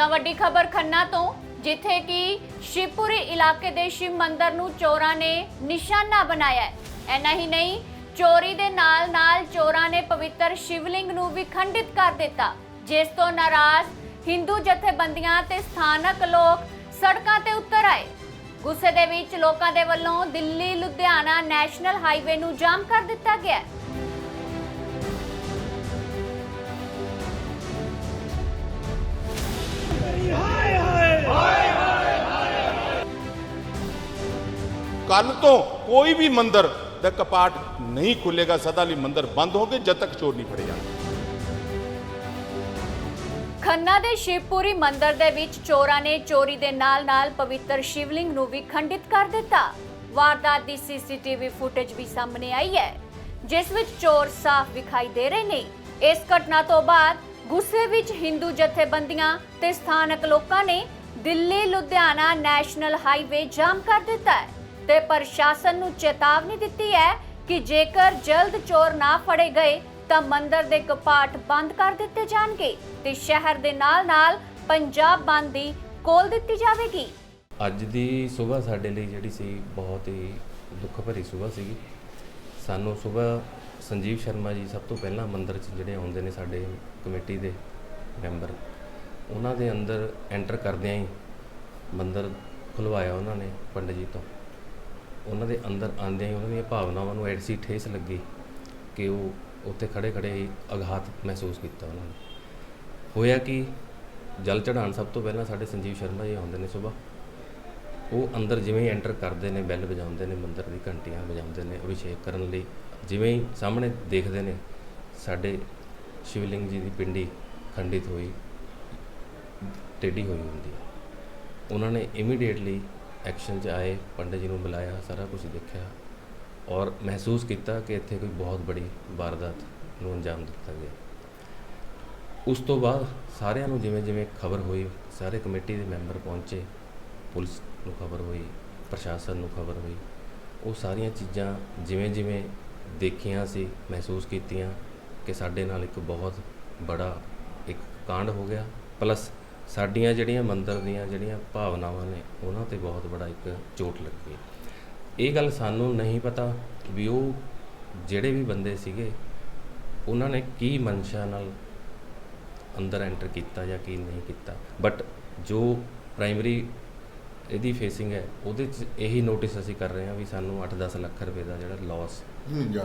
ਤਾਂ ਵੱਡੀ ਖਬਰ ਖੰਨਾ ਤੋਂ, ਜਿੱਥੇ ਕਿ ਸ਼ਿਵਪੁਰੀ ਇਲਾਕੇ ਦੇ ਸ਼ਿਵ ਮੰਦਿਰ ਨੂੰ ਚੋਰਾਂ ਨੇ ਨਿਸ਼ਾਨਾ ਬਣਾਇਆ ਹੈ। ਐਨਾ ਹੀ ਨਹੀਂ, ਚੋਰੀ ਦੇ ਨਾਲ-ਨਾਲ ਚੋਰਾਂ ਨੇ ਪਵਿੱਤਰ ਸ਼ਿਵਲਿੰਗ ਨੂੰ ਵੀ ਖੰਡਿਤ ਕਰ ਦਿੱਤਾ, ਜਿਸ ਤੋਂ ਨਾਰਾਜ਼ ਹਿੰਦੂ ਜਥੇਬੰਦੀਆਂ ਤੇ ਸਥਾਨਕ ਲੋਕ ਸੜਕਾਂ ਤੇ ਉਤਰ ਆਏ। ਗੁੱਸੇ ਦੇ ਵਿੱਚ ਲੋਕਾਂ ਦੇ ਵੱਲੋਂ ਦਿੱਲੀ ਲੁਧਿਆਣਾ ਨੈਸ਼ਨਲ ਹਾਈਵੇ ਨੂੰ ਜਾਮ ਕਰ ਦਿੱਤਾ ਗਿਆ ਕੱਲ ਤੋਂ ਕੋਈ ਵੀ ਮੰਦਰ ਦਾ ਕਪਾਟ ਨਹੀਂ ਖੁੱਲੇਗਾ, ਸਦਾ ਲਈ ਮੰਦਰ ਬੰਦ ਹੋਗੇ ਜਦ ਤੱਕ ਚੋਰ ਨਹੀਂ ਫੜੇ ਜਾਣਗੇ। ਖੰਨਾ ਦੇ ਸ਼ਿਵਪੁਰੀ ਮੰਦਿਰ ਦੇ ਵਿੱਚ ਚੋਰਾਂ ਨੇ ਚੋਰੀ ਦੇ ਨਾਲ-ਨਾਲ ਪਵਿੱਤਰ ਸ਼ਿਵਲਿੰਗ ਨੂੰ ਵੀ ਖੰਡਿਤ ਕਰ ਦਿੱਤਾ। ਵਾਰਦਾਤ ਦੀ ਸੀਸੀਟੀਵੀ ਫੁਟੇਜ ਵੀ ਸਾਹਮਣੇ ਆਈ ਹੈ, ਜਿਸ ਵਿੱਚ ਚੋਰ ਸਾਫ਼ ਵਿਖਾਈ ਦੇ ਰਹੇ ਨੇ। ਇਸ ਘਟਨਾ ਤੋਂ ਬਾਅਦ ਗੁੱਸੇ ਵਿੱਚ ਹਿੰਦੂ ਜਥੇਬੰਦੀਆਂ ਤੇ ਸਥਾਨਕ ਲੋਕਾਂ ਨੇ Delhi Ludhiana national highway jam ਕਰ ਦਿੱਤਾ ਹੈ। ਤੇ ਪ੍ਰਸ਼ਾਸਨ ਨੂੰ ਚੇਤਾਵਨੀ ਦਿੱਤੀ ਹੈ ਕਿ ਜੇਕਰ ਜਲਦ ਚੋਰ ਨਾ ਫੜੇ ਗਏ, ਤਾਂ ਮੰਦਰ ਦੇ ਕਪਾਟ ਬੰਦ ਕਰ ਦਿੱਤੇ ਜਾਣਗੇ ਤੇ ਸ਼ਹਿਰ ਦੇ ਨਾਲ-ਨਾਲ ਪੰਜਾਬ ਬੰਦ ਦੀ ਕੋਲ ਦਿੱਤੀ ਜਾਵੇਗੀ। ਅੱਜ ਦੀ ਸਵੇਰ ਸਾਡੇ ਲਈ ਜਿਹੜੀ ਸੀ ਬਹੁਤ ਹੀ ਦੁੱਖ ਭਰੀ ਸਵੇਰ ਸੀਗੀ। ਸਾਨੂੰ ਸਵੇਰ ਸੰਜੀਵ ਸ਼ਰਮਾ ਜੀ ਸਭ ਤੋਂ ਪਹਿਲਾਂ ਮੰਦਰ 'ਚ ਜਿਹੜੇ ਆਉਂਦੇ ਨੇ ਸਾਡੇ ਕਮੇਟੀ ਦੇ ਮੈਂਬਰ, ਉਹਨਾਂ ਦੇ ਅੰਦਰ ਐਂਟਰ ਕਰਦਿਆਂ ਹੀ ਮੰਦਰ ਖੁਲਵਾਇਆ ਉਹਨਾਂ ਨੇ ਪੰਡਿਤ ਜੀ ਤੋਂ। ਉਹਨਾਂ ਦੇ ਅੰਦਰ ਆਉਂਦਿਆਂ ਹੀ ਉਹਨਾਂ ਦੀਆਂ ਭਾਵਨਾਵਾਂ ਨੂੰ ਐਸੀ ਠੇਸ ਲੱਗੀ ਕਿ ਉਹ ਉੱਥੇ ਖੜੇ ਖੜੇ ਹੀ ਆਘਾਤ ਮਹਿਸੂਸ ਕੀਤਾ ਉਹਨਾਂ ਨੇ। ਹੋਇਆ ਕਿ? ਜਲ ਚੜਾਉਣ ਸਭ ਤੋਂ ਪਹਿਲਾਂ ਸਾਡੇ ਸੰਜੀਵ ਸ਼ਰਮਾ ਜੀ ਆਉਂਦੇ ਨੇ ਸਵੇਰ ਉਹ ਅੰਦਰ ਜਿਵੇਂ ਹੀ ਐਂਟਰ ਕਰਦੇ ਨੇ, ਬੈਲ ਵਜਾਉਂਦੇ ਨੇ, ਮੰਦਰ ਦੀ ਘੰਟੀਆਂ ਵਜਾਉਂਦੇ ਨੇ, ਅਭਿਸ਼ੇਕ ਕਰਨ ਲਈ ਜਿਵੇਂ ਹੀ ਸਾਹਮਣੇ ਦੇਖਦੇ ਨੇ, ਸਾਡੇ ਸ਼ਿਵਲਿੰਗ ਜੀ ਦੀ ਪਿੰਡੀ ਖੰਡਿਤ ਹੋਈ, ਟੇਢੀ ਹੋਈ ਹੁੰਦੀ ਹੈ। ਉਹਨਾਂ ਨੇ ਇਮੀਡੀਏਟਲੀ ਐਕਸ਼ਨ 'ਚ ਆਏ, ਪੰਡਿਤ ਜੀ ਨੂੰ ਬੁਲਾਇਆ, ਸਾਰਾ ਕੁਝ ਦੇਖਿਆ ਔਰ ਮਹਿਸੂਸ ਕੀਤਾ ਕਿ ਇੱਥੇ ਕੋਈ ਬਹੁਤ ਬੜੀ ਵਾਰਦਾਤ ਨੂੰ ਅੰਜਾਮ ਦਿੱਤਾ ਗਿਆ। ਉਸ ਤੋਂ ਬਾਅਦ ਸਾਰਿਆਂ ਨੂੰ ਜਿਵੇਂ ਜਿਵੇਂ ਖਬਰ ਹੋਈ, ਸਾਰੇ ਕਮੇਟੀ ਦੇ ਮੈਂਬਰ ਪਹੁੰਚੇ, ਪੁਲਿਸ ਨੂੰ ਖਬਰ ਹੋਈ, ਪ੍ਰਸ਼ਾਸਨ ਨੂੰ ਖਬਰ ਹੋਈ, ਉਹ ਸਾਰੀਆਂ ਚੀਜ਼ਾਂ ਜਿਵੇਂ ਜਿਵੇਂ ਦੇਖੀਆਂ ਸੀ, ਮਹਿਸੂਸ ਕੀਤੀਆਂ ਕਿ ਸਾਡੇ ਨਾਲ ਇੱਕ ਬਹੁਤ ਬੜਾ ਇੱਕ ਕਾਂਡ ਹੋ ਗਿਆ, ਪਲੱਸ ਸਾਡੀਆਂ ਜਿਹੜੀਆਂ ਮੰਦਰ ਦੀਆਂ ਜਿਹੜੀਆਂ ਭਾਵਨਾਵਾਂ ਨੇ, ਉਹਨਾਂ ਤੇ ਬਹੁਤ ਬੜਾ ਇੱਕ ਚੋਟ ਲੱਗੀ। ਇਹ ਗੱਲ ਸਾਨੂੰ ਨਹੀਂ ਪਤਾ ਵੀ ਉਹ ਜਿਹੜੇ ਵੀ ਬੰਦੇ ਸੀਗੇ, ਉਹਨਾਂ ਨੇ ਕੀ ਮਨਸ਼ਾ ਨਾਲ ਅੰਦਰ ਐਂਟਰ ਕੀਤਾ ਜਾਂ ਕੀ ਨਹੀਂ ਕੀਤਾ। ਬਟ ਜੋ ਪ੍ਰਾਇਮਰੀ ਇਹਦੀ ਫੇਸਿੰਗ ਹੈ ਉਹਦੇ 'ਚ ਇਹੀ ਨੋਟਿਸ ਅਸੀਂ ਕਰ ਰਹੇ ਹਾਂ ਵੀ ਸਾਨੂੰ 8-10 ਲੱਖ ਰੁਪਏ ਦਾ ਜਿਹੜਾ ਲਾਸ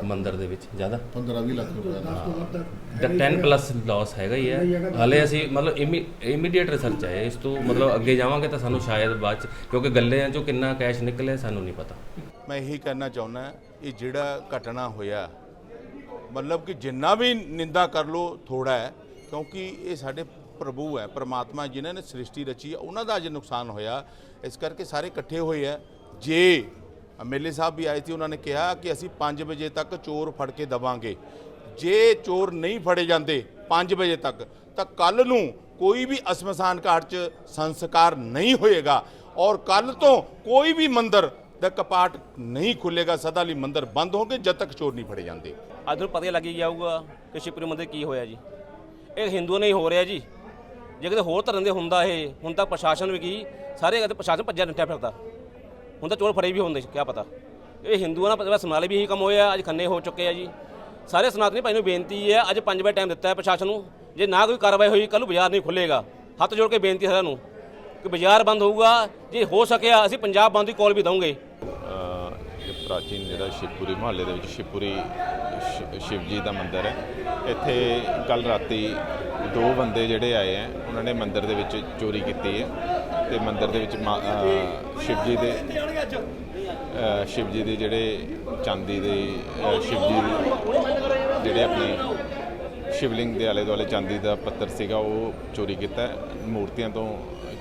ਮੰਦਰ ਦੇ ਵਿੱਚ ਜ਼ਿਆਦਾ। 15-20 ਲੱਖ ਰੁਪਏ ਦਾ। ਦਾ 10 ਪਲੱਸ ਲਾਸ ਹੈਗਾ। ਹੀ ਹੈ। ਹਾਲੇ ਅਸੀਂ ਮਤਲਬ ਇਮੀਡੀਏਟ ਰਿਸਰਚ ਹੈ ਇਸ ਤੋਂ ਮਤਲਬ ਅੱਗੇ ਜਾਵਾਂਗੇ ਤਾਂ ਸਾਨੂੰ ਸ਼ਾਇਦ ਬਾਅਦ ਚ ਕਿਉਂਕਿ ਗੱਲਿਆਂ ਚੋਂ ਕਿੰਨਾ ਕੈਸ਼ ਨਿਕਲਿਆ ਸਾਨੂੰ ਨਹੀਂ ਪਤਾ। ਮੈਂ ਇਹੀ ਕਹਿਣਾ ਚਾਹੁੰਦਾ ਇਹ ਜਿਹੜਾ ਘਟਨਾ ਹੋਇਆ ਮਤਲਬ ਕਿ ਜਿੰਨਾ ਵੀ ਨਿੰਦਾ ਕਰ ਲੋ ਥੋੜਾ ਹੈ। ਕਿਉਂਕਿ ਇਹ ਸਾਡੇ ਪ੍ਰਭੂ ਹੈ, ਪ੍ਰਮਾਤਮਾ ਜਿਨ੍ਹਾਂ ਨੇ ਸ੍ਰਿਸ਼ਟੀ ਰਚੀ ਹੈ, ਉਹਨਾਂ ਦਾ ਅੱਜ ਨੁਕਸਾਨ ਹੋਇਆ। ਇਸ ਕਰਕੇ ਸਾਰੇ ਇਕੱਠੇ ਹੋਏ ਆ ਜੇ ਐਮਐਲਏ ਸਾਹਿਬ ਵੀ ਆਏ ਸੀ, ਉਹਨਾਂ ਨੇ ਕਿਹਾ ਕਿ ਅਸੀਂ 5 ਵਜੇ ਤੱਕ ਚੋਰ ਫੜ ਕੇ ਦਵਾਂਗੇ। ਜੇ ਚੋਰ ਨਹੀਂ ਫੜੇ ਜਾਂਦੇ 5 ਵਜੇ ਤੱਕ, ਤਾਂ ਕੱਲ ਨੂੰ ਕੋਈ ਵੀ ਅਸਮਸਾਨ ਘਾਟ 'ਚ ਸੰਸਕਾਰ ਨਹੀਂ ਹੋਏਗਾ। ਔਰ ਕੱਲ ਤੋਂ ਕੋਈ ਵੀ ਮੰਦਰ ਦਾ ਕਪਾਟ ਨਹੀਂ ਖੁੱਲੇਗਾ ਸਦਾ ਲਈ ਮੰਦਰ ਬੰਦ ਹੋਗੇ ਜਦ ਤੱਕ ਚੋਰ ਨਹੀਂ ਫੜੇ ਜਾਂਦੇ। ਅੱਜ ਨੂੰ ਪਤਾ ਹੀ ਲੱਗ ਜਾਊਗਾ ਕਿ ਸ਼ਿਪਰੀ ਮੰਦਰ ਕੀ ਹੋਇਆ ਜੀ। ਇਹ ਹਿੰਦੂਆਂ ਨੇ ਹੀ ਹੋ ਰਿਹਾ ਜੀ। ਜੇ ਕਿਤੇ ਹੋਰ ਧਰਮ ਦੇ ਹੁੰਦਾ ਇਹ, ਹੁਣ ਤਾਂ ਪ੍ਰਸ਼ਾਸਨ ਵੀ ਕੀ, ਸਾਰੇ ਕਿਤੇ ਪ੍ਰਸ਼ਾਸਨ ਭੱਜਿਆ ਨੱਠਿਆ ਫਿਰਦਾ। ਹੁਣ ਤਾਂ ਚੋਰ ਫੜੇ ਵੀ ਹੁੰਦੇ, ਕਿਆ ਪਤਾ। ਇਹ ਹਿੰਦੂਆਂ ਨਾਲ ਪਤਾ ਵੀ ਇਹੀ ਕੰਮ ਹੋਇਆ, ਅੱਜ ਖੰਨੇ ਹੋ ਚੁੱਕੇ ਆ ਜੀ। ਸਾਰੇ ਸਨਾਤਨੀ ਭਾਈ ਨੂੰ ਬੇਨਤੀ ਹੈ ਅੱਜ 5 ਵਜੇ ਟਾਈਮ ਦਿੱਤਾ ਹੈ ਪ੍ਰਸ਼ਾਸਨ ਨੂੰ। ਜੇ ਨਾ ਕੋਈ ਕਾਰਵਾਈ ਹੋਈ, ਕੱਲ੍ਹ ਨੂੰ ਬਾਜ਼ਾਰ ਨਹੀਂ ਖੁੱਲੇਗਾ ਹੱਥ ਜੋੜ ਕੇ ਬੇਨਤੀ ਹੈ ਸਾਰਿਆਂ ਨੂੰ ਕਿ ਬਾਜ਼ਾਰ ਬੰਦ ਹੋਊਗਾ। ਜੇ ਹੋ ਸਕਿਆ, ਅਸੀਂ ਪੰਜਾਬ ਬੰਦ ਦੀ ਕਾਲ ਵੀ ਦਵਾਂਗੇ ਪ੍ਰਾਚੀਨ ਜਿਹੜਾ ਸ਼ਿਵਪੁਰੀ ਮਹੱਲੇ ਦੇ ਵਿੱਚ ਸ਼ਿਵਪੁਰੀ, ਸ਼ਿ- ਸ਼ਿਵ ਦਾ ਮੰਦਿਰ ਹੈ। ਇੱਥੇ ਕੱਲ ਰਾਤੀ ਦੋ ਬੰਦੇ ਜਿਹੜੇ ਆਏ ਹੈ, ਉਹਨਾਂ ਨੇ ਮੰਦਿਰ ਦੇ ਵਿੱਚ ਚੋਰੀ ਕੀਤੀ ਹੈ ਤੇ ਮੰਦਿਰ ਦੇ ਵਿੱਚ ਮਾ- ਸ਼ਿਵ ਦੇ ਸ਼ਿਵਜੀ ਦੇ ਜਿਹੜੇ ਚਾਂਦੀ ਦੇ ਸ਼ਿਵਜੀ ਸ਼ਿਵ ਜਿਹੜੇ ਆਪਣੇ ਸ਼ਿਵਲਿੰਗ ਦੇ ਆਲੇ ਦੁਆਲੇ ਚਾਂਦੀ ਦਾ ਪੱਤਰ ਸੀਗਾ, ਉਹ ਚੋਰੀ ਕੀਤਾ ਮੂਰਤੀਆਂ ਤੋਂ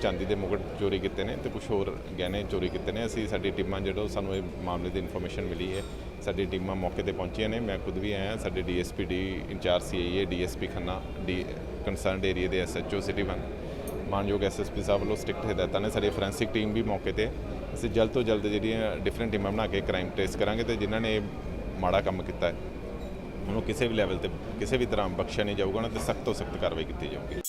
ਚਾਂਦੀ ਦੇ ਮੁਕਟ ਚੋਰੀ ਕੀਤੇ ਨੇ ਤੇ ਕੁਝ ਹੋਰ ਗਹਿਣੇ ਚੋਰੀ ਕੀਤੇ ਨੇ। ਅਸੀਂ ਸਾਡੀ ਟੀਮਾਂ ਜਿਹੜਾ, ਸਾਨੂੰ ਇਹ ਮਾਮਲੇ ਦੀ ਇਨਫੋਰਮੇਸ਼ਨ ਮਿਲੀ ਹੈ। ਸਾਡੀ ਟੀਮਾਂ ਮੌਕੇ ਤੇ ਪਹੁੰਚੀਆਂ ਨੇ। ਮੈਂ ਖੁਦ ਵੀ ਆਇਆ ਸਾਡੇ DSP the incharge CIA DSP Khanna, the concerned area ਦੇ ਐਸਐਚਓ ਸਿਟੀ ਵਨ ਮਾਨਯੋਗ ਐਸਐਸਪੀ ਸਾਹਿਬ ਵੱਲੋਂ ਸਟ੍ਰਿਕਟ ਹਦਾਇਤਾਂ ਨੇ। ਸਾਡੀ ਫੋਰੈਂਸਿਕ ਟੀਮ ਵੀ ਮੌਕੇ ਤੇ। ਅਸੀਂ ਜਲਦ ਤੋਂ ਜਲਦ ਜਿਹੜੀਆਂ ਡਿਫਰੈਂਟ ਟੀਮਾਂ ਬਣਾ ਕੇ ਕ੍ਰਾਈਮ ਟ੍ਰੇਸ ਕਰਾਂਗੇ ਤੇ ਜਿਨ੍ਹਾਂ ਨੇ ਮਾੜਾ ਕੰਮ ਕੀਤਾ ਹੈ, ਉਹਨੂੰ ਕਿਸੇ ਵੀ ਲੈਵਲ ਤੇ ਕਿਸੇ ਵੀ ਤਰ੍ਹਾਂ ਬਖਸ਼ਿਆ ਨਹੀਂ ਜਾਊਗਾ ਨਾ ਤੇ ਸਖਤ ਤੋਂ ਸਖਤ ਕਾਰਵਾਈ ਕੀਤੀ ਜਾਊਗੀ।